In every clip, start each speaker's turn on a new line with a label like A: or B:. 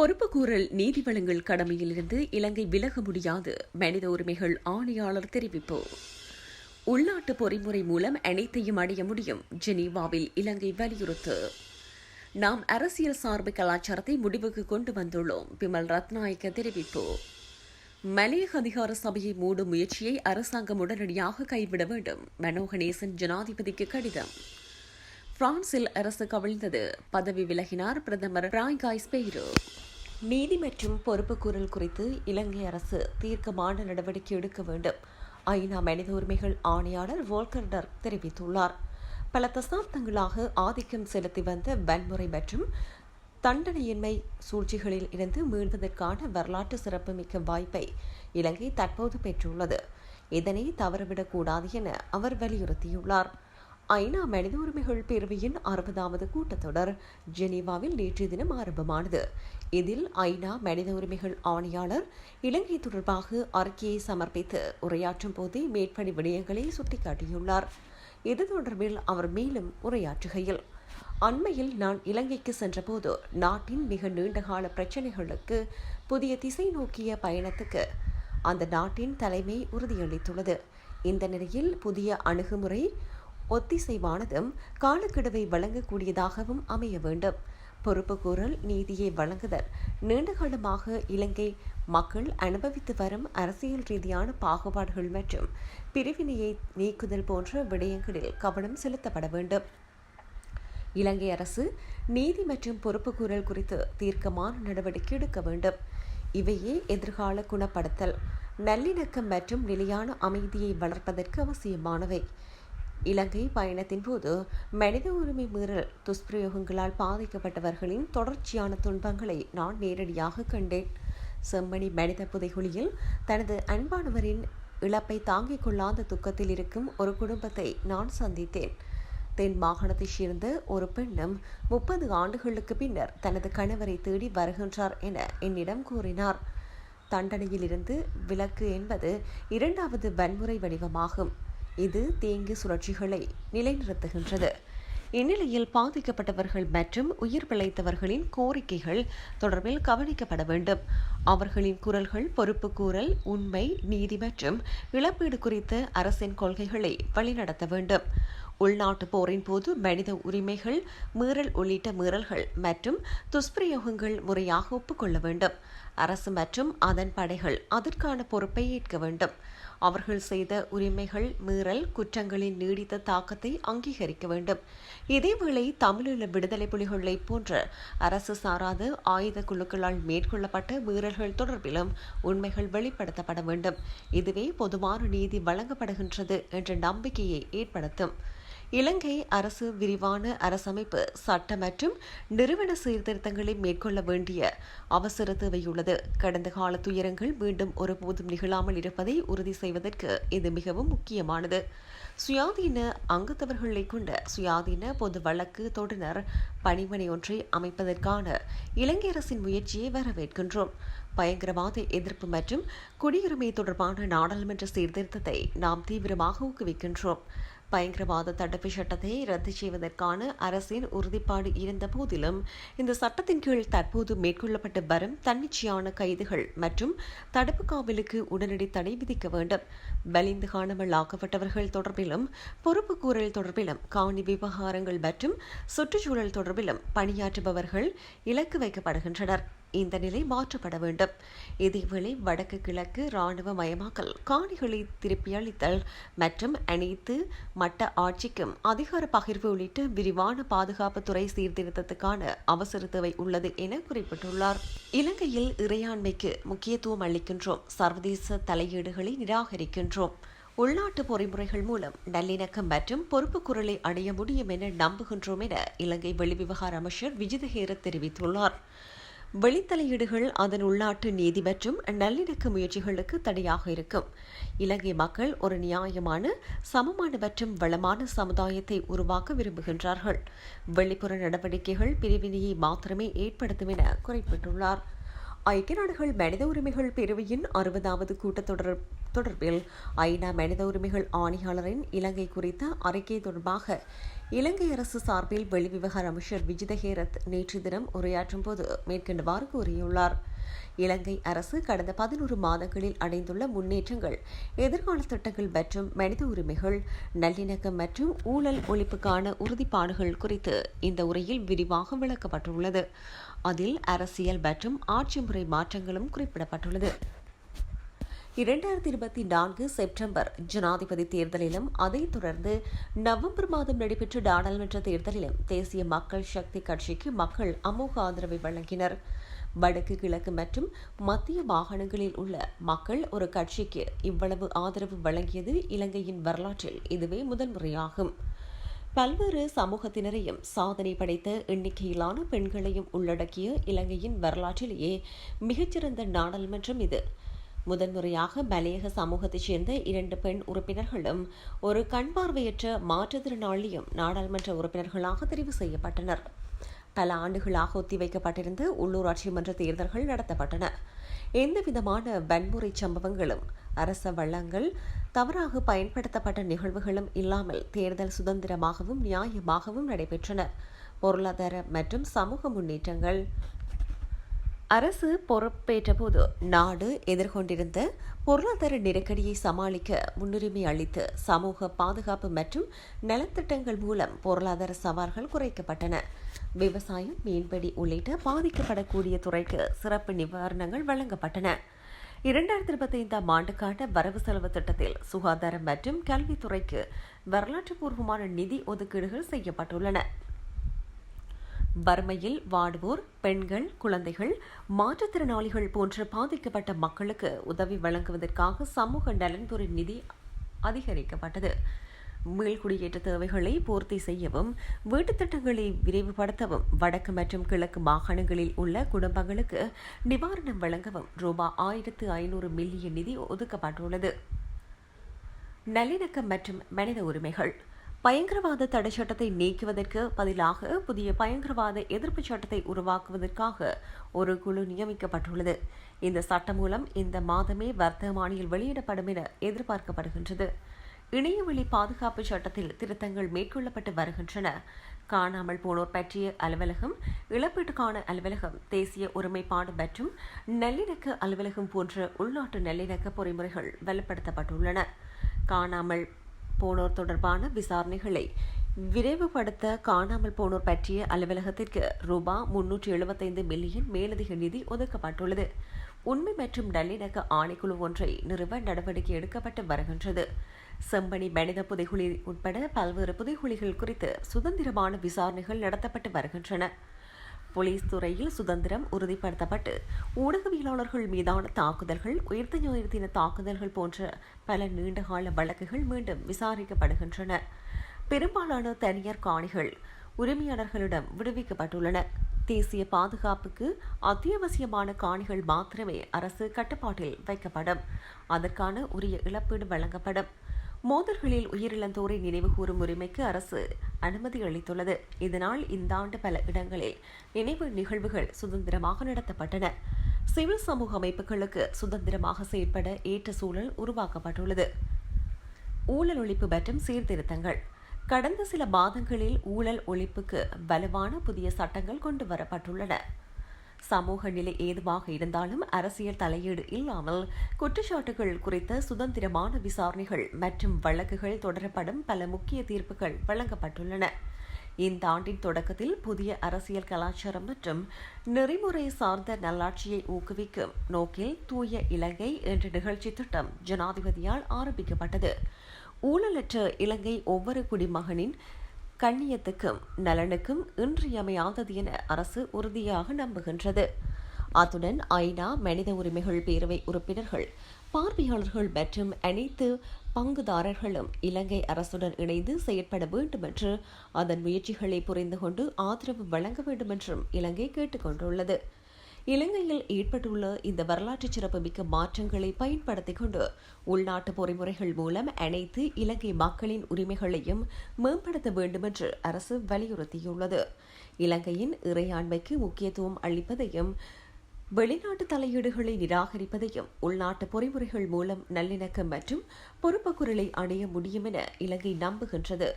A: பொறுப்புக்கூறல் நீதி வழங்கல் கடமையிலிருந்து இலங்கை விலக முடியாது. மனித உரிமைகள் ஆணையாளர் தெரிவிப்பு. உள்நாட்டு பொறிமுறை மூலம் அனைத்தையும் அடைய முடியும். ஜெனீவாவில் இலங்கை வலியுறுத்து. நாம் அரசியல் சார்பு கலாச்சாரத்தை முடிவுக்கு கொண்டு வந்துள்ளோம். பிமல் ரத்நாயக்க தெரிவிப்பு. மலையக அதிகார சபையை மூடும் முயற்சியை அரசாங்கம் உடனடியாக கைவிட வேண்டும். மனோகணேசன் ஜனாதிபதிக்கு கடிதம். பிரான்சில் அரசு கவிழ்ந்தது. பதவி விலகினார் பிரதமர் பிராய்காய்ஸ் பெய்ரோ. நீதி மற்றும் பொறுப்புக்கூறல் குறித்து இலங்கை அரசு தீர்க்கமான நடவடிக்கை எடுக்க வேண்டும். ஐநா மனித உரிமைகள் ஆணையாளர் வோல்கர்டர் தெரிவித்துள்ளார். பல தசாப்தங்களாக ஆதிக்கம் செலுத்தி வந்த வன்முறை மற்றும் தண்டனையின்மை சூழ்ச்சிகளில் இருந்து மீள்வதற்கான வரலாற்று சிறப்புமிக்க வாய்ப்பை இலங்கை தற்போது பெற்றுள்ளது. இதனை தவறவிடக்கூடாது என அவர் வலியுறுத்தியுள்ளார். ஐநா மனித உரிமைகள் பேரவையின் அறுபதாவது கூட்டத்தொடர் ஜெனீவாவில் நேற்றைய தினம் ஆரம்பமானது. இதில் ஐநா மனித உரிமைகள் ஆணையாளர் இலங்கை தொடர்பாக அறிக்கையை சமர்ப்பித்து உரையாற்றும் போதே மேற்படி விடயங்களை சுட்டிக்காட்டியுள்ளார். இது தொடர்பில் அவர் மேலும் உரையாற்றுகையில் அண்மையில் நான் இலங்கைக்கு சென்றபோது நாட்டின் மிக நீண்டகால பிரச்சினைகளுக்கு புதிய திசை நோக்கிய பயணத்துக்கு அந்த நாட்டின் தலைமை உறுதியளித்துள்ளது. இந்த நிலையில் புதிய அணுகுமுறை ஒத்திசைவானதும் காலக்கெடுவை வழங்கக்கூடியதாகவும் அமைய வேண்டும். பொறுப்புக்கூறல் நீதியை வழங்குதல். நீண்டகாலமாக இலங்கை மக்கள் அனுபவித்து வரும் அரசியல் ரீதியான பாகுபாடுகள் மற்றும் பிரிவினையை நீக்குதல் போன்ற விடயங்களில் கவனம் செலுத்தப்பட வேண்டும். இலங்கை அரசு நீதி மற்றும் பொறுப்புக்கூறல் குறித்து தீர்க்கமான நடவடிக்கை எடுக்க வேண்டும். இவையே எதிர்கால குணப்படுத்தல். நல்லிணக்கம் மற்றும் நிலையான அமைதியை வளர்ப்பதற்கு அவசியமானவை. இலங்கை பயணத்தின் போது மனித உரிமை மீறல் துஷ்பிரயோகங்களால் பாதிக்கப்பட்டவர்களின் தொடர்ச்சியான துன்பங்களை நான் நேரடியாக கண்டேன். செம்மணி மனித புதைகுழியில் தனது அன்பானவரின் இழப்பை தாங்கிக் கொள்ளாத துக்கத்தில் இருக்கும் ஒரு குடும்பத்தை நான் சந்தித்தேன். தென் மாகாணத்தைச் சேர்ந்த ஒரு பெண்ணும் முப்பது ஆண்டுகளுக்கு பின்னர் தனது கணவரை தேடி வருகின்றார் என என்னிடம் கூறினார். தண்டனையிலிருந்து விலக்கு என்பது இரண்டாவது வன்முறை வடிவமாகும். இது தேங்கு சுழற்சிகளை நிலைநிறுத்துகின்றது. இந்நிலையில் பாதிக்கப்பட்டவர்கள் மற்றும் உயிர் பிழைத்தவர்களின் கோரிக்கைகள் தொடர்பில் கவனிக்கப்பட வேண்டும். அவர்களின் குரல்கள் பொறுப்பு கூறல் உண்மை நீதி மற்றும் இழப்பீடு குறித்த அரசின் கொள்கைகளை வழிநடத்த வேண்டும். உள்நாட்டு போரின் போது மனித உரிமைகள் மீறல் உள்ளிட்ட மீறல்கள் மற்றும் துஷ்பிரயோகங்கள் முறையாக ஒப்புக்கொள்ள வேண்டும். அரசு மற்றும் அதன் படைகள் அதற்கான பொறுப்பை ஏற்க வேண்டும். அவர்கள் செய்த உரிமைகள் மீறல் குற்றங்களின் நீடித்த தாக்கத்தை அங்கீகரிக்க வேண்டும். இதேவேளை தமிழீழ விடுதலை புலிகளை போன்ற அரசு சாராத ஆயுத குழுக்களால் மேற்கொள்ளப்பட்ட மீறல்கள் தொடர்பிலும் உண்மைகள் வெளிப்படுத்தப்பட வேண்டும். இதுவே பொதுவான நீதி வழங்கப்படுகின்றது என்ற நம்பிக்கையை ஏற்படுத்தும். இலங்கை அரசு விரிவான அரசமைப்பு சட்ட மற்றும் நிறுவன சீர்திருத்தங்களை மேற்கொள்ள வேண்டிய அவசர தேவையுள்ளது. கடந்த கால துயரங்கள் மீண்டும் ஒருபோதும் நிகழாமல் இருப்பதை உறுதி செய்வதற்கு இது மிகவும் முக்கியமானது. சுயாதீன அங்கத்தவர்களை கொண்ட சுயாதீன பொது வழக்கு தொடுனர் பணிமனை ஒன்றை அமைப்பதற்கான இலங்கை அரசின் முயற்சியை வரவேற்கின்றோம். பயங்கரவாத எதிர்ப்பு மற்றும் குடியுரிமை தொடர்பான நாடாளுமன்ற சீர்திருத்தத்தை நாம் தீவிரமாக ஊக்குவிக்கின்றோம். பயங்கரவாத தடுப்பு சட்டத்தை ரத்து செய்வதற்கான அரசின் உறுதிப்பாடு இருந்த போதிலும் இந்த சட்டத்தின் கீழ் தற்போது மேற்கொள்ளப்பட்டு வரும் தன்னிச்சையான கைதுகள் மற்றும் தடுப்பு காவலுக்கு உடனடி தடை விதிக்க வேண்டும். வலிந்து காணாமல் ஆக்கப்பட்டவர்கள் தொடர்பிலும் பொறுப்புக்கூறல் தொடர்பிலும் காணி விவகாரங்கள் மற்றும் சுற்றுச்சூழல் தொடர்பிலும் பணியாற்றுபவர்கள் இலக்கு வைக்கப்படுகின்றனர். இந்த நிலை மாற்றப்பட வேண்டும். இதேவேளை வடக்கு கிழக்கு இராணுவ மயமாக்கல் காணிகளை திருப்பியளித்தல் மற்றும் அனைத்து மட்ட ஆட்சிக்கும் அதிகார பகிர்வு உள்ளிட்ட விரிவான பாதுகாப்புத்துறை சீர்திருத்தத்துக்கான அவசர தேவை உள்ளது என குறிப்பிட்டுள்ளார். இலங்கையில் இறையாண்மைக்கு முக்கியத்துவம் அளிக்கின்றோம். சர்வதேச தலையீடுகளை நிராகரிக்கின்றோம். உள்நாட்டு பொறிமுறைகள் மூலம் நல்லிணக்கம் மற்றும் பொறுப்பு குரலை அடைய முடியும் என நம்புகின்றோம் என இலங்கை வெளிவிவகார அமைச்சர் விஜிதஹேர தெரிவித்துள்ளார். வெளித்தலையீடுகள் அதன் உள்நாட்டு நீதி மற்றும் நல்லிணக்க முயற்சிகளுக்கு தடையாக இருக்கும். இலங்கை மக்கள் ஒரு நியாயமான சமமான மற்றும் வளமான சமுதாயத்தை உருவாக்க விரும்புகின்றார்கள். வெளிப்புற நடவடிக்கைகள் பிரிவினையை மாத்திரமே ஏற்படுத்தும் என குறிப்பிட்டுள்ளார். ஐக்கிய நாடுகள் மனித உரிமைகள் பிரிவையின் அறுபதாவது கூட்டத்தொடர் தொடர்பில் ஐநா மனித உரிமைகள் ஆணையாளரின் இலங்கை குறித்த அறிக்கை தொடர்பாக இலங்கை அரசு சார்பில் வெளிவிவகார அமைச்சர் விஜித ஹேரத் நேற்று தினம் உரையாற்றும் போது மேற்கண்டவாறு கூறியுள்ளார். இலங்கை அரசு கடந்த பதினோரு மாதங்களில் அடைந்துள்ள முன்னேற்றங்கள் எதிர்கால திட்டங்கள் மற்றும் மனித உரிமைகள் நல்லிணக்கம் மற்றும் ஊழல் ஒழிப்புக்கான உறுதிப்பாடுகள் குறித்து இந்த உரையில் விரிவாக விளக்கப்பட்டுள்ளது. அதில் அரசியல் மற்றும் ஆட்சி முறை மாற்றங்களும் குறிப்பிடப்பட்டுள்ளது. இரண்டாயிரத்தி இருபத்தி நான்கு செப்டம்பர் ஜனாதிபதி தேர்தலிலும் அதைத் தொடர்ந்து நவம்பர் மாதம் நடைபெற்ற நாடாளுமன்ற தேர்தலிலும் தேசிய மக்கள் சக்தி கட்சிக்கு மக்கள் அமோக ஆதரவை வழங்கினர். வடக்கு கிழக்கு மற்றும் மத்திய மாகாணங்களில் உள்ள மக்கள் ஒரு கட்சிக்கு இவ்வளவு ஆதரவு வழங்கியது இலங்கையின் வரலாற்றில் இதுவே முதன்முறையாகும் பல்வேறு சமூகத்தினரையும் சாதனை படைத்த எண்ணிக்கையிலான பெண்களையும் உள்ளடக்கிய இலங்கையின் வரலாற்றிலேயே மிகச்சிறந்த நாடாளுமன்றம் இது. முதன்முறையாக மலையக சமூகத்தைச் சேர்ந்த இரண்டு பெண் உறுப்பினர்களும் ஒரு கண்பார்வையற்ற மாற்றுத்திறனாளியும் நாடாளுமன்ற உறுப்பினர்களாக தெரிவு செய்யப்பட்டனர். பல ஆண்டுகளாக ஒத்திவைக்கப்பட்டிருந்த உள்ளூராட்சி மன்ற தேர்தல்கள் நடத்தப்பட்டன. எந்தவிதமான வன்முறை சம்பவங்களும் அரச வள்ளங்கள் தவறாக பயன்படுத்தப்பட்ட நிகழ்வுகளும் இல்லாமல் தேர்தல் சுதந்திரமாகவும் நியாயமாகவும் நடைபெற்றன. பொருளாதார மற்றும் சமூக முன்னேற்றங்கள் அரசு பொறுப்பேற்றபோது நாடு எதிர்கொண்டிருந்த பொருளாதார நெருக்கடியை சமாளிக்க முன்னுரிமை அளித்து சமூக பாதுகாப்பு மற்றும் நலத்திட்டங்கள் மூலம் பொருளாதார சவால்கள் குறைக்கப்பட்டன. விவசாயம் மீன்பிடி உள்ளிட்ட பாதிக்கப்படக்கூடிய துறைக்கு சிறப்பு நிவாரணங்கள் வழங்கப்பட்டன. இரண்டாயிரத்தி இருபத்தி ஐந்தாம் ஆண்டுக்கான வரவு செலவு திட்டத்தில் சுகாதாரம் மற்றும் கல்வித்துறைக்கு வரலாற்று பூர்வமான நிதி ஒதுக்கீடுகள் செய்யப்பட்டுள்ளன. வறுமையில் வாடுவோர் பெண்கள் குழந்தைகள் மாற்றுத்திறனாளிகள் போன்ற பாதிக்கப்பட்ட மக்களுக்கு உதவி வழங்குவதற்காக சமூக நலன்புரி நிதி அதிகரிக்கப்பட்டது. மீள்குடியேற்ற தேவைகளை பூர்த்தி செய்யவும் வீட்டுத் திட்டங்களை விரைவுபடுத்தவும் வடக்கு மற்றும் கிழக்கு மாகாணங்களில் உள்ள குடும்பங்களுக்கு நிவாரணம் வழங்கவும் ரூபாய் ஆயிரத்து ஐநூறு மில்லியன் நிதி ஒதுக்கப்பட்டுள்ளது. நல்லிணக்கம் மற்றும் மனித உரிமைகள். பயங்கரவாத தடை சட்டத்தை நீக்குவதற்கு பதிலாக புதிய பயங்கரவாத எதிர்ப்பு சட்டத்தை உருவாக்குவதற்காக ஒரு குழு நியமிக்கப்பட்டுள்ளது. இந்த சட்டம் மூலம் இந்த மாதமே வர்த்தமானியில் வெளியிடப்படும் என எதிர்பார்க்கப்படுகின்றது. இணையவழி பாதுகாப்பு சட்டத்தில் திருத்தங்கள் மேற்கொள்ளப்பட்டு வருகின்றன. காணாமல் போனோர் பற்றிய அலுவலகம் இழப்பீட்டுக்கான அலுவலகம் தேசிய ஒருமைப்பாடு மற்றும் நல்லிணக்க அலுவலகம் போன்ற உள்நாட்டு நல்லிணக்க பொறிமுறைகள் வலுப்படுத்தப்பட்டுள்ளன. காணாமல் போனோர் தொடர்பான விசாரணைகளை விரைவுபடுத்த காணாமல் போனோர் பற்றிய அலுவலகத்திற்கு ரூபா முன்னூற்றி எழுபத்தைந்து மில்லியன் மேலதிக நிதி ஒதுக்கப்பட்டுள்ளது. உண்மை மற்றும் நல்லிணக்க ஆணைக்குழு ஒன்றை நிறுவ நடவடிக்கை எடுக்கப்பட்டு வருகின்றது. செம்பனி மனித புதைகுழி உட்பட பல்வேறு புதைகுழிகள் குறித்து சுதந்திரமான விசாரணைகள் நடத்தப்பட்டு வருகின்றன. போலீஸ் துறையில் சுதந்திரம் உறுதிப்படுத்தப்பட்டு ஊடகவியலாளர்கள் மீதான தாக்குதல்கள் உயிர்த்த ஞாயிறு தாக்குதல்கள் போன்ற பல நீண்டகால வழக்குகள் மீண்டும் விசாரிக்கப்படுகின்றன. பெரும்பாலான தனியார் காணிகள் உரிமையாளர்களிடம் விடுவிக்கப்பட்டுள்ளன. தேசிய பாதுகாப்புக்கு அத்தியாவசியமான காணிகள் மாத்திரமே அரசு கட்டுப்பாட்டில் வைக்கப்படும். அதற்கான உரிய இழப்பீடு வழங்கப்படும். மோதல்களில் உயிரிழந்தோரை நினைவுகூரும் உரிமைக்கு அரசு அனுமதி அளித்துள்ளது. இதனால் இந்த ஆண்டு பல இடங்களில் நினைவு நிகழ்வுகள் சுதந்திரமாக நடத்தப்பட்டன. சிவில் சமூக அமைப்புகளுக்கு சுதந்திரமாக செயற்பட ஏற்ற சூழல் உருவாக்கப்பட்டுள்ளது. ஊழல் ஒழிப்பு மற்றும் சீர்திருத்தங்கள். கடந்த சில மாதங்களில் ஊழல் ஒழிப்புக்கு வலுவான புதிய சட்டங்கள் கொண்டு வரப்பட்டுள்ளன. சமூக நிலை ஏதுவாக இருந்தாலும் அரசியல் தலையீடு இல்லாமல் குற்றச்சாட்டுகள் குறித்த சுதந்திரமான விசாரணைகள் மற்றும் வழக்குகள் தொடரப்படும் பல முக்கிய தீர்ப்புகள் வழங்கப்பட்டுள்ளன. இந்த ஆண்டின் தொடக்கத்தில் புதிய அரசியல் கலாச்சாரம் மற்றும் நெறிமுறை சார்ந்த நல்லாட்சியை ஊக்குவிக்கும் நோக்கில் தூய இலங்கை என்ற நிகழ்ச்சி திட்டம் ஜனாதிபதியால் ஆரம்பிக்கப்பட்டது. ஊழலற்ற இலங்கை ஒவ்வொரு குடிமகனின் கண்ணியத்துக்கும் நலனுக்கும் இன்றியமையாதது என அரசு உறுதியாக நம்புகின்றது. அத்துடன் ஐநா மனித உரிமைகள் பேரவை உறுப்பினர்கள் பார்வையாளர்கள் மற்றும் அனைத்து பங்குதாரர்களும் இலங்கை அரசுடன் இணைந்து செயற்பட வேண்டும் என்று அதன் முயற்சிகளை புரிந்து கொண்டு ஆதரவு வழங்க வேண்டும் என்றும் இலங்கை கேட்டுக்கொண்டுள்ளது. இலங்கையில் ஏற்பட்டுள்ள இந்த வரலாற்று சிறப்புமிக்க மாற்றங்களை பயன்படுத்திக் கொண்டு உள்நாட்டு பொறிமுறைகள் மூலம் அனைத்து இலங்கை மக்களின் உரிமைகளையும் மேம்படுத்த வேண்டும் என்று அரசு வலியுறுத்தியுள்ளது. இலங்கையின் இறையாண்மைக்கு முக்கியத்துவம் அளிப்பதையும் வெளிநாட்டு தலையீடுகளை நிராகரிப்பதையும் உள்நாட்டு பொறிமுறைகள் மூலம் நல்லிணக்கம் மற்றும் பொறுப்புக்குரலை அடைய முடியும் என இலங்கை நம்புகின்றது.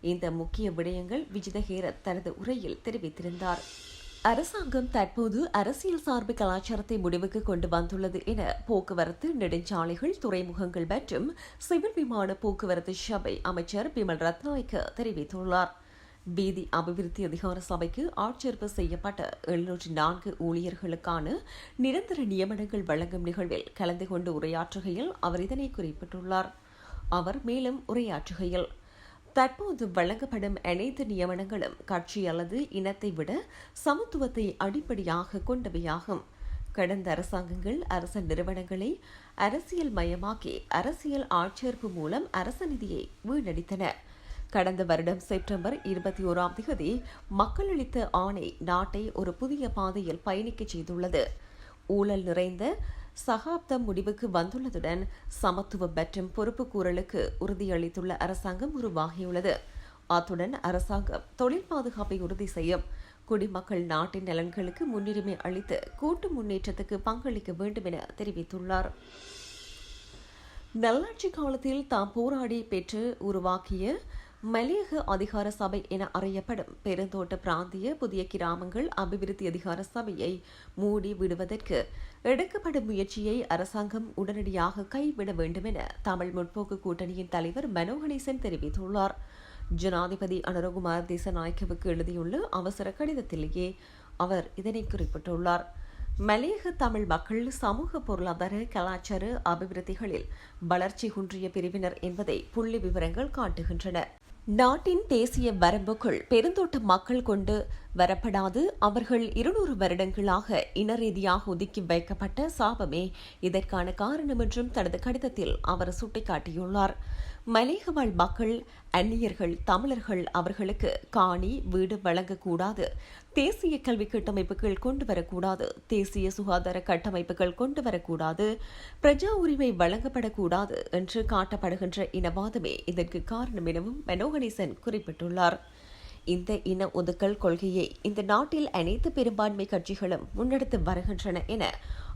A: இந்த முக்கிய விடயங்கள் விஜிதஹேரத் தனது உரையில் தெரிவித்திருந்தார். அரசாங்கம் தற்போது அரசியல் சார்பு கலாச்சாரத்தை முடிவுக்கு கொண்டு வந்துள்ளது என போக்குவரத்து நெடுஞ்சாலைகள் துறைமுகங்கள் மற்றும் சிவில் விமான போக்குவரத்து சபை அமைச்சர் பிமல் ரத்நாயக்க தெரிவித்துள்ளார். வீதி அபிவிருத்தி அதிகார சபைக்கு ஆட்சேர்ப்பு செய்யப்பட்ட எழுநூற்றி நான்கு ஊழியர்களுக்கான நிரந்தர நியமனங்கள் வழங்கும் நிகழ்வில் கலந்து கொண்டு உரையாற்றுகையில் அவர் இதனை குறிப்பிட்டுள்ளார். அவர் மேலும் உரையாற்றுகையில் தற்போது வழங்கப்படும் அனைத்து நியமனங்களும் கட்சி அல்லது இனத்தை விட சமத்துவத்தை அடிப்படையாக கொண்டவையாகும். கடந்த அரசாங்கங்கள் அரச நிறுவனங்களை அரசியல் மயமாக்கி அரசியல் ஆட்சேர்ப்பு மூலம் அரச நிதியை வீணடித்தன. கடந்த வருடம் செப்டம்பர் இருபத்தி ஓராம் தேதி மக்கள் அளித்த ஆணை நாட்டை ஒரு புதிய பாதையில் பயணிக்க செய்துள்ளது. ஊழல் நிறைந்த சகாப்தம் முடிவுக்கு வந்துள்ளதுடன் சமத்துவம் மற்றும் பொறுப்புக்கூறலுக்கு உறுதியளித்துள்ள அரசாங்கம் உருவாகியுள்ளது. அத்துடன் அரசாங்கம் தொழில் பாதுகாப்பை உறுதி செய்யும் குடிமக்கள் நாட்டின் நலன்களுக்கு முன்னுரிமை அளித்து கூட்டு முன்னேற்றத்துக்கு பங்களிக்க வேண்டும் என தெரிவித்துள்ளார். நல்லாட்சி காலத்தில் தாம் போராடி பெற்று உருவாக்கிய மலையக அதிகார சபை என அறியப்படும் பெருந்தோட்ட பிராந்திய புதிய கிராமங்கள் அபிவிருத்தி அதிகார சபையை மூடி விடுவதற்கு எடுக்கப்படும் முயற்சியை அரசாங்கம் உடனடியாக கைவிட வேண்டும் என தமிழ் முற்போக்கு கூட்டணியின் தலைவர் மனோ கணேசன் தெரிவித்துள்ளார். ஜனாதிபதி அனுரகுமார் தேசநாயக்கவுக்கு எழுதியுள்ள அவசர கடிதத்திலேயே அவர் இதனை குறிப்பிட்டுள்ளார். மலையக தமிழ் மக்கள் சமூக பொருளாதார கலாச்சார அபிவிருத்திகளில் வளர்ச்சி குன்றிய பிரிவினர் என்பதை புள்ளி விவரங்கள் காட்டுகின்றன. நாட்டின் தேசிய வரம்புக்குள் பெருந்தோட்ட மக்கள் கொண்டு வரப்படாது. அவர்கள் இருநூறு வருடங்களாக இனரீதியாக ஒதுக்கி வைக்கப்பட்ட சாபமே இதற்கான காரணம் என்றும் தனது கடிதத்தில் அவர் சுட்டிக்காட்டியுள்ளார். மலேக வாழ் மக்கள் அந்நியர்கள் தமிழர்கள் அவர்களுக்கு காணி வீடு வழங்கக்கூடாது. தேசிய கல்வி கட்டமைப்புகள் கொண்டு வரக்கூடாது. தேசிய சுகாதார கட்டமைப்புகள் கொண்டு வரக்கூடாது. பிரஜா உரிமை வழங்கப்படக்கூடாது என்று காட்டப்படுகின்ற இனவாதமே இதற்கு காரணம் எனவும் மனோகணேசன் குறிப்பிட்டுள்ளார். இந்த இன ஒதுக்கல் கொள்கையை இந்த நாட்டில் அனைத்து பெரும்பான்மை கட்சிகளும் முன்னெடுத்து வருகின்றன என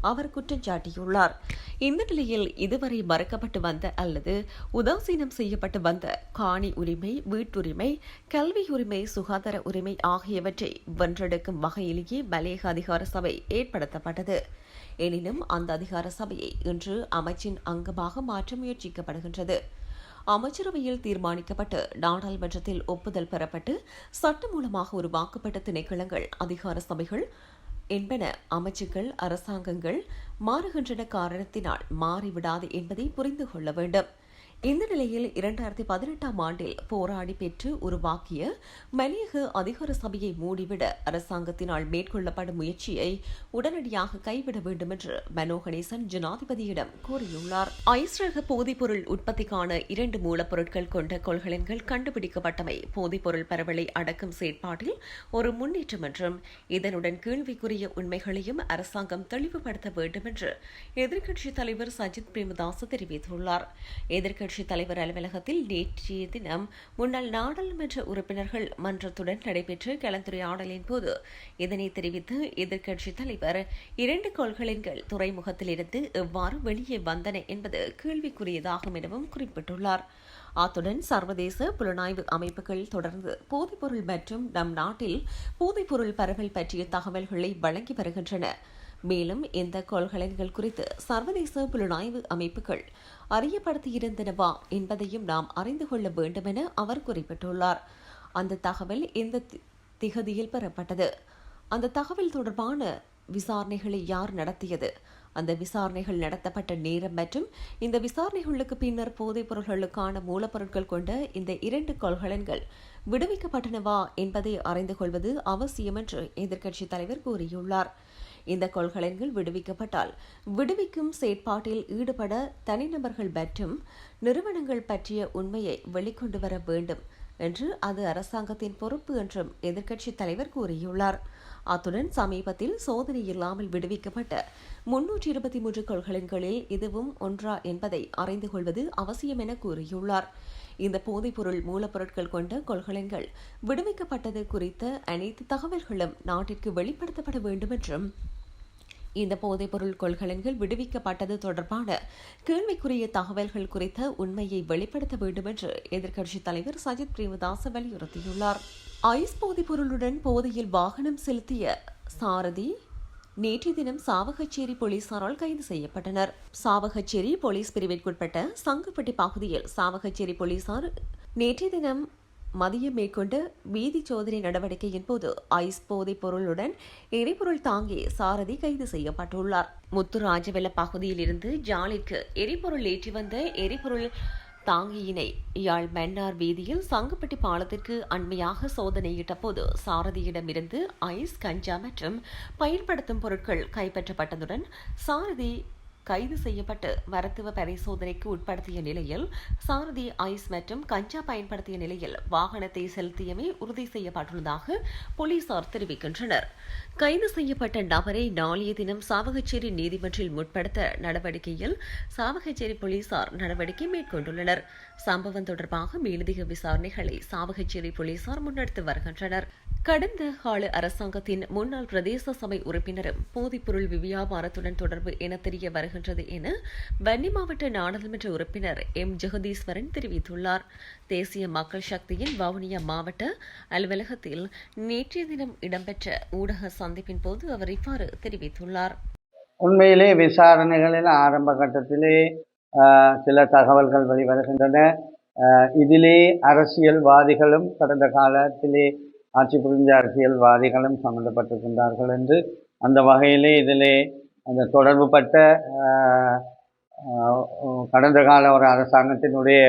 A: அவர் குற்றம் சாட்டியுள்ளார். இந்த நிலையில் இதுவரை மறக்கப்பட்டு வந்த அல்லது உதாசீனம் செய்யப்பட்டு வந்த காணி உரிமை வீட்டுரிமை கல்வி உரிமை சுகாதார உரிமை ஆகியவற்றை வென்றெடுக்கும் வகையிலேயே மலையக அதிகார சபை ஏற்படுத்தப்பட்டது. எனினும் அந்த அதிகார சபையை இன்று அமைச்சின் அங்கமாக மாற்ற முயற்சிக்கப்படுகின்றது. அமைச்சரவையில் தீர்மானிக்கப்பட்டு நாடாளுமன்றத்தில் ஒப்புதல் பெறப்பட்டு சட்டமூலமாக உருவாக்கப்பட்ட திணைக்களங்கள் அதிகார சபைகள் என்பன அமைச்சுக்கள் அரசாங்கங்கள் மாறுகின்றன காரணத்தினால் மாறிவிடாது என்பதை புரிந்து கொள்ள வேண்டும். இந்த நிலையில் இரண்டாயிரத்தி பதினெட்டாம் ஆண்டில் போராடி பெற்று உருவாக்கிய மலையக அதிகார சபையை மூடிவிட அரசாங்கத்தினால் மேற்கொள்ளப்படும் முயற்சியை உடனடியாக கைவிட வேண்டும் என்று மனோ கணேசன் ஜனாதிபதியிடம் கூறியுள்ளார். ஐஸ்ரக போதைப்பொருள் உற்பத்திக்கான இரண்டு மூலப்பொருட்கள் கொண்ட கொள்கலன்கள் கண்டுபிடிக்கப்பட்டமை போதைப்பொருள் பரவலை அடக்கும் செயற்பாட்டில் ஒரு முன்னேற்றம் என்றும் இதனுடன் கேள்விக்குரிய உண்மைகளையும் அரசாங்கம் தெளிவுபடுத்த வேண்டும் என்று எதிர்க்கட்சித் தலைவர் சஜித் பிரேமதாஸ் தெரிவித்துள்ளார். எதிர்க்கட்சி எதிர்க்கட்சித் தலைவர் அலுவலகத்தில் நேற்றைய தினம் முன்னாள் நாடாளுமன்ற உறுப்பினர்கள் மன்றத்துடன் நடைபெற்ற கலந்துரையாடலின் போது இதனை தெரிவித்து எதிர்க்கட்சித் தலைவர் இரண்டு கொள்கலன்கள் துறைமுகத்திலிருந்து எவ்வாறு வெளியே வந்தன என்பது கேள்விக்குரியதாகும் எனவும் குறிப்பிட்டுள்ளார். அத்துடன் சர்வதேச புலனாய்வு அமைப்புகள் தொடர்ந்து போதைப்பொருள் மற்றும் நம் நாட்டில் போதைப்பொருள் பரவல் பற்றிய தகவல்களை வழங்கி வருகின்றன. மேலும் இந்த கொள்கலன்கள் குறித்து சர்வதேச புலனாய்வு அமைப்புகள் அறியப்படுத்தியிருந்தனவா என்பதையும் நாம் அறிந்து கொள்ள வேண்டும் என அவர் குறிப்பிட்டுள்ளார். அந்த தகவல் இந்த திகதியில் பெறப்பட்டது? அந்த தகவல் தொடர்பான விசாரணைகளை யார் நடத்தியது? அந்த விசாரணைகள் நடத்தப்பட்ட நேரம் மற்றும் இந்த விசாரணைகளுக்கு பின்னர் போதைப் பொருட்களுக்கான மூலப்பொருட்கள் கொண்ட இந்த இரண்டு கொள்கலன்கள் விடுவிக்கப்பட்டனவா என்பதை அறிந்து கொள்வது அவசியம் என்று எதிர்க்கட்சித் தலைவர் கூறியுள்ளார். இந்த கொள்கலன்கள் விடுவிக்கப்பட்டால் விடுவிக்கும் செயற்பாட்டில் ஈடுபட தனிநபர்கள் மற்றும் நிறுவனங்கள் பற்றிய உண்மையை வெளிக்கொண்டு வர வேண்டும் என்று அது அரசாங்கத்தின் பொறுப்பு என்றும் எதிர்க்கட்சித் தலைவர் கூறியுள்ளார். அத்துடன் சமீபத்தில் சோதனை இல்லாமல் விடுவிக்கப்பட்ட முன்னூற்றி இருபத்தி மூன்று கொள்கலன்களில் இதுவும் ஒன்றா என்பதை அறிந்து கொள்வது அவசியம் என கூறியுள்ளார். இந்த போதைப்பொருள் மூலப்பொருட்கள் கொண்ட கொள்கலன்கள். விடுவிக்கப்பட்டது குறித்த அனைத்து தகவல்களும் நாட்டிற்கு வெளிப்படுத்தப்பட வேண்டும் என்றும் இந்த போதைப்பொருள் கொள்கலன்கள் விடுவிக்கப்பட்டது தொடர்பான கேள்விக்குரிய தகவல்கள் குறித்த உண்மையை வெளிப்படுத்த வேண்டும் என்று எதிர்க்கட்சித் தலைவர் சஜித் பிரேமதாஸ் வலியுறுத்தியுள்ளார். ஐஸ் போதைப்பொருளுடன் போதையில் வாகனம் செலுத்திய சாரதி நேற்றைய தினம் சாவகச்சேரி போலீசாரால் கைது செய்யப்பட்டனர். சாவகச்சேரி போலீஸ் பிரிவிற்குட்பட்ட சங்குப்பட்டி பகுதியில் சாவகச்சேரி போலீசார் நேற்றைய தினம் மதியம் மேற்கொண்ட வீதி சோதனை நடவடிக்கையின் போது ஐஸ் போதைப் பொருளுடன் எரிபொருள் தாங்கி சாரதி கைது செய்யப்பட்டுள்ளார். முத்துராஜவெல்ல பகுதியில் இருந்து ஜாலிற்கு எரிபொருள் ஏற்றி வந்த எரிபொருள் தாங்கியினை. யாழ் மன்னார் வீதியில் சங்குப்பட்டி பாலத்திற்கு அண்மையாக சோதனையிட்ட போது சாரதியிடமிருந்து ஐஸ் கஞ்சா மற்றும் பயன்படுத்தும் பொருட்கள் கைப்பற்றப்பட்டதுடன் சாரதி கைது செய்யப்பட்டு மருத்துவ பரிசோதனைக்கு உட்படுத்திய நிலையில் சாரதி ஐஸ் மற்றும் கஞ்சா பயன்படுத்திய நிலையில் வாகனத்தை செலுத்தியமை உறுதி செய்யப்பட்டுள்ளதாக போலீசார் தெரிவிக்கின்றனர். கைது செய்யப்பட்ட நபரை நாளைய தினம் சாவகச்சேரி நீதிமன்றில் முற்படுத்த நடவடிக்கையில் சாவகச்சேரி போலீசார் நடவடிக்கை மேற்கொண்டுள்ளனர். சம்பவம் தொடர்பாக மேலதிக விசாரணைகளை சாவகச்சேரி போலீசார் முன்னெடுத்து வருகின்றனர். கடந்த கால அரசாங்கத்தின் முன்னாள் பிரதேச சபை உறுப்பினரும் போதைப்பொருள் வியாபாரத்துடன் தொடர்பு என தெரிய வருகின்றது என வன்னி மாவட்ட நாடாளுமன்ற உறுப்பினர் எம். ஜெகதீஸ்வரன் தெரிவித்துள்ளார். தேசிய மக்கள் சக்தியின் வவுனியா மாவட்ட அலுவலகத்தில் நேற்றைய தினம் இடம்பெற்ற ஊடக சந்திப்பின் போது அவர் இவ்வாறு தெரிவித்துள்ளார்.
B: உண்மையிலே விசாரணைகளில் ஆரம்ப கட்டத்திலே சில தகவல்கள் வெளிவருகின்றன. இதிலே அரசியல்வாதிகளும் கடந்த காலத்திலே ஆட்சி புரிஞ்ச அரசியல்வாதிகளும் சம்மந்தப்பட்டிருக்கின்றார்கள் என்று அந்த வகையிலே இதிலே அந்த தொடர்புபட்ட கடந்த கால ஒரு அரசாங்கத்தினுடைய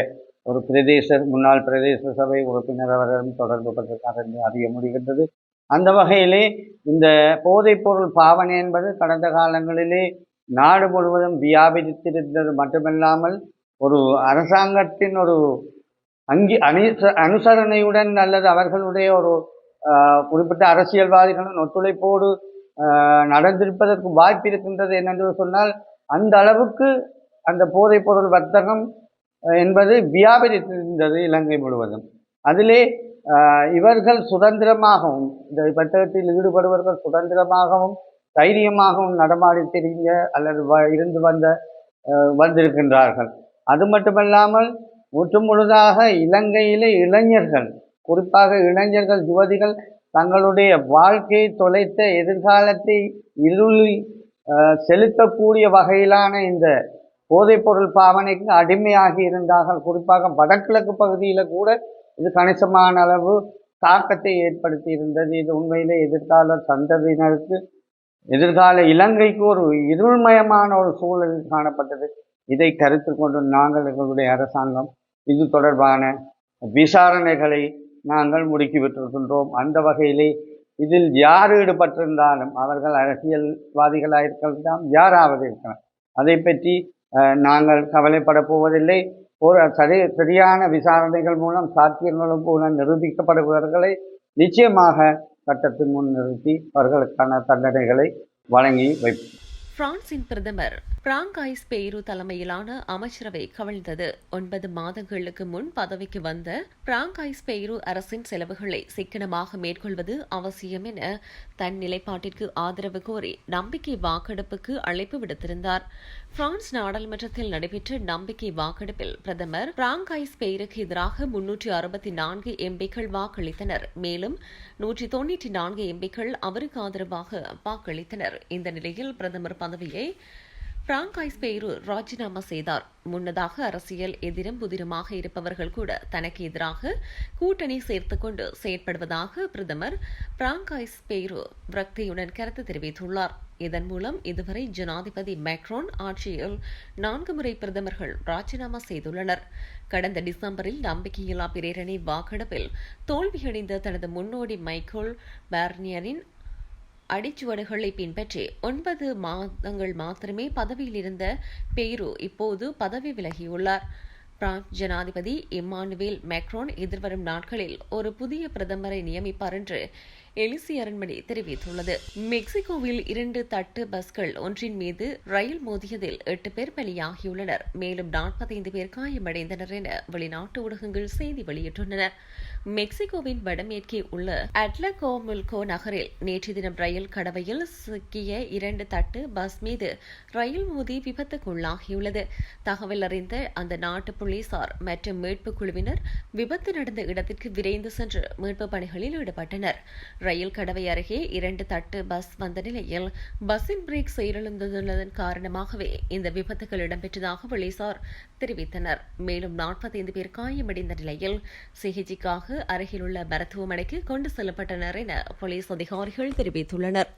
B: ஒரு பிரதேச முன்னாள் பிரதேச சபை உறுப்பினர் அவரிடம் தொடர்பு பட்டிருக்கார் என்று அறிய முடிகின்றது. அந்த வகையிலே இந்த போதைப்பொருள் பாவனை என்பது கடந்த காலங்களிலே நாடு முழுவதும் வியாபித்திருந்தது மட்டுமல்லாமல் ஒரு அரசாங்கத்தின் ஒரு அங்கி அணி அனுசரணையுடன் அல்லது அவர்களுடைய ஒரு குறிப்பிட்ட அரசியல்வாதிகளின் ஒத்துழைப்போடு நடந்திருப்பதற்கு வாய்ப்பு இருக்கின்றது என்னென்று சொன்னால் அந்த அளவுக்கு அந்த போதைப்பொருள் வர்த்தகம் என்பது வியாபரித்திருந்தது இலங்கை முழுவதும். அதிலே இவர்கள் சுதந்திரமாகவும் இந்த வர்த்தகத்தில் ஈடுபடுபவர்கள் சுதந்திரமாகவும் தைரியமாகவும் நடமாடி தெரிந்த அல்லது வ- இருந்து வந்த வந்திருக்கின்றார்கள். அது மட்டுமல்லாமல் முற்று முழுதாக இலங்கையிலே இளைஞர்கள் குறிப்பாக இளைஞர்கள் யுவதிகள் தங்களுடைய வாழ்க்கையை தொலைத்த எதிர்காலத்தை இருளில் செலுத்தக்கூடிய வகையிலான இந்த போதைப்பொருள் பாவனைக்கு அடிமையாகி இருந்தார்கள். குறிப்பாக வடகிழக்கு பகுதியில் கூட இது கணிசமான அளவு தாக்கத்தை ஏற்படுத்தி இருந்தது இது உண்மையிலே எதிர்கால சந்ததியினருக்கு எதிர்கால இலங்கைக்கு ஒரு இருள்மயமான ஒரு சூழல் காணப்பட்டது. இதை கருத்து கொண்டு நாங்கள் எங்களுடைய அரசாங்கம் இது தொடர்பான விசாரணைகளை நாங்கள் முடுக்கிவிட்டிருக்கின்றோம் அந்த வகையிலே இதில் யார் ஈடுபட்டிருந்தாலும் அவர்கள் அரசியல்வாதிகளாக இருக்கலாம் யாராவது இருக்கலாம். அதை பற்றி நாங்கள் கவலைப்பட போவதில்லை. ஒரு சரி சரியான விசாரணைகள் மூலம் சாத்தியங்களும் மூலம் நிரூபிக்கப்படுபவர்களை நிச்சயமாக சட்டத்தின் முன் நிறுத்தி அவர்களுக்கான தண்டனைகளை வழங்கி வைப்போம்.
A: பிரான்சின் பிரதமர் பிராங்காய்ஸ் பேரு தலைமையிலான அமைச்சரவை கவிழ்ந்தது. ஒன்பது மாதங்களுக்கு முன் பதவிக்கு வந்த பிராங்காய்ஸ் பேரு அரசின் செலவுகளை சிக்கனமாக மேற்கொள்வது அவசியம் என தன் நிலைப்பாட்டிற்கு ஆதரவு கோரி நம்பிக்கை வாக்கெடுப்புக்கு அழைப்பு விடுத்திருந்தார். பிரான்ஸ் நாடாளுமன்றத்தில் நடைபெற்ற நம்பிக்கை வாக்கெடுப்பில் பிரதமர் பிராங்காய்ஸ் பெயருக்கு எதிராக முன்னூற்றி அறுபத்தி நான்கு எம்பிக்கள் வாக்களித்தனர். மேலும் நூற்றி தொன்னூற்றி நான்கு எம்பிக்கள் அவருக்கு ஆதரவாக வாக்களித்தனர். இந்த நிலையில் பிரதமர் பதவியை பிராங்காய்ஸ் பேரு ராஜினாமா செய்தார். முன்னதாக அரசியல் எதிரும் புதிருமாக இருப்பவர்கள் கூட தனக்கு எதிராக கூட்டணி சேர்த்துக் கொண்டு செயற்படுவதாக பிரதமர் பிராங்காய்ஸ் பேரு விரக்தியுடன் கருத்து தெரிவித்துள்ளார். இதன் மூலம் இதுவரை ஜனாதிபதி மேக்ரோன் ஆட்சியில் நான்கு முறை பிரதமர்கள் ராஜினாமா செய்துள்ளனர். கடந்த டிசம்பரில் நம்பிக்கையில்லா பிரேரணை வாக்கெடுப்பில் தோல்வியடைந்த தனது முன்னோடி மைக்கேல் பார்னியரின் அடிச்சுவடுகளை பின்பற்றி ஒன்பது மாதங்கள் மாத்திரமே பதவியில் இருந்த பெய்ரு இப்போது பதவி விலகியுள்ளார். பிரான்ஸ் ஜனாதிபதி இம்மானுவேல் மேக்ரோன் எதிர்வரும் நாட்களில் ஒரு புதிய பிரதமரை நியமிப்பார் என்று எலிசி அரண்மனை தெரிவித்துள்ளது. மெக்சிகோவில் இரண்டு தட்டு பஸ்கள் ஒன்றின் மீது ரயில் மோதியதில் எட்டு பேர் பலியாகியுள்ளனர். மேலும் நாற்பத்தைந்து பேர் காயமடைந்தனர் என வெளிநாட்டு ஊடகங்கள் செய்தி வெளியிட்டுள்ளன. மெக்சிகோவின் வடமேற்கே உள்ள அட்லகோமுல்கோ நகரில் நேற்று தினம் ரயில் கடவையில் சிக்கிய இரண்டு தட்டு பஸ் மீது ரயில் மோதி விபத்துக்குள்ளாகியுள்ளது. தகவல் அறிந்த அந்த நாட்டு போலீசார் மற்றும் மீட்புக் குழுவினர் விபத்து நடந்த இடத்திற்கு விரைந்து சென்று மீட்பு பணிகளில் ஈடுபட்டனர். ரயில் கடவை அருகே இரண்டு தட்டு பஸ் வந்த நிலையில் பஸ்ஸின் பிரேக் செயலிழந்ததன் காரணமாகவே இந்த விபத்துகள் இடம்பெற்றதாக போலீசார் தெரிவித்தனர். மேலும் நாற்பத்தைந்து பேர் காயமடைந்த நிலையில் சிகிச்சைக்காக அருகிலுள்ள மருத்துவமனைக்கு கொண்டு செல்லப்பட்டனர் என போலீஸ் அதிகாரிகள் தெரிவித்துள்ளனர்.